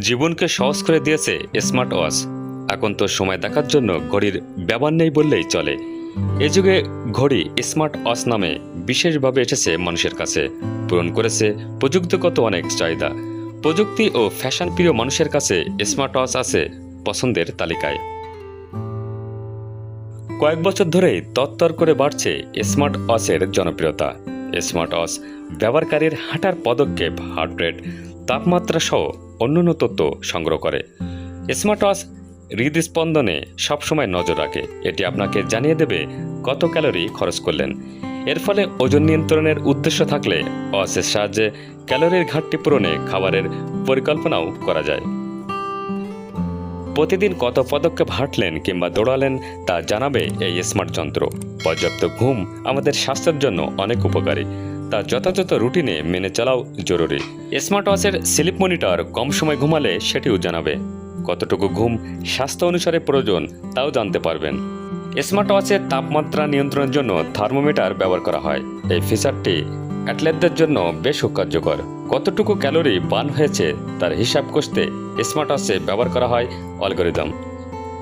জীবনকে সহজ করে দিয়েছে স্মার্ট ওয়াচ। এখন তো সময় দেখার জন্য ঘড়ির ব্যবহার নেই বললেই চলে। এ যুগে ঘড়ি স্মার্ট ওয়াচ নামে বিশেষভাবে এসেছে মানুষের কাছে। পূরণ করেছে প্রযুক্তিগত অনেক চাহিদা। প্রযুক্তি ও ফ্যাশন প্রিয় মানুষের কাছে স্মার্ট ওয়াচ আছে পছন্দের তালিকায়। কয়েক বছর ধরেই তত্তর করে বাড়ছে স্মার্ট ওয়াচের জনপ্রিয়তা। স্মার্ট ওয়াচ ব্যবহারকারীর হাঁটার পদক্ষেপ, হার্ট রেট, তাপমাত্রা সহ অন্যান্য তথ্য সংগ্রহ করে। স্মার্ট ওয়াচ হৃদস্পন্দনে সবসময় নজর রাখে। এটি আপনাকে জানিয়ে দেবে কত ক্যালোরি খরচ করলেন। এর ফলে ওজন নিয়ন্ত্রণের উদ্দেশ্য থাকলে ওয়াচের সাহায্যে ক্যালোরির ঘাটতি পূরণে খাবারের পরিকল্পনাও করা যায়। প্রতিদিন কত পদক্ষেপ হাঁটলেন কিংবা দৌড়ালেন তা জানাবে এই স্মার্ট যন্ত্র। পর্যাপ্ত ঘুম আমাদের স্বাস্থ্যের জন্য অনেক উপকারী। তা যথাযথ রুটিনে মেনে চলাও জরুরি। স্মার্ট ওয়াচের স্লিপ মনিটর কম সময় ঘুমালে সেটিও জানাবে। কতটুকু ঘুম স্বাস্থ্য অনুসারে প্রয়োজন তাও জানতে পারবেন। স্মার্ট ওয়াচের তাপমাত্রা নিয়ন্ত্রণের জন্য থার্মোমিটার ব্যবহার করা হয়। এই ফিচারটি অ্যাথলেটদের জন্য বেশ কার্যকর কতটুকু ক্যালোরি বার্ন হয়েছে তার হিসাব কষতে স্মার্ট ওয়াচে ব্যবহার করা হয় অ্যালগোরিদম।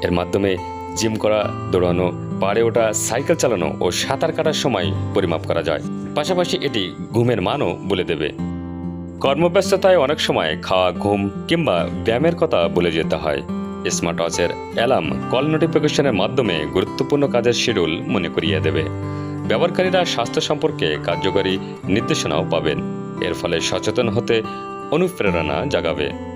এর মাধ্যমে জিম করা, দৌড়ানো পাড়ে ওঠা সাইকেল চালানো ও সাঁতার কাটার সময় পরিমাপ করা যায়। পাশাপাশি এটি ঘুমের মানও বলে দেবে। কর্মব্যস্ততায় অনেক সময় খাওয়া, ঘুম কিংবা ব্যায়ামের কথা বলে যেতে হয়। স্মার্ট ওয়াচের অ্যালার্ম কল নোটিফিকেশনের মাধ্যমে গুরুত্বপূর্ণ কাজের শিডিউল মনে করিয়ে দেবে। ব্যবহারকারীরা স্বাস্থ্য সম্পর্কে কার্যকরী নির্দেশনাও পাবেন। এর ফলে সচেতন হতে অনুপ্রেরণা জাগাবে।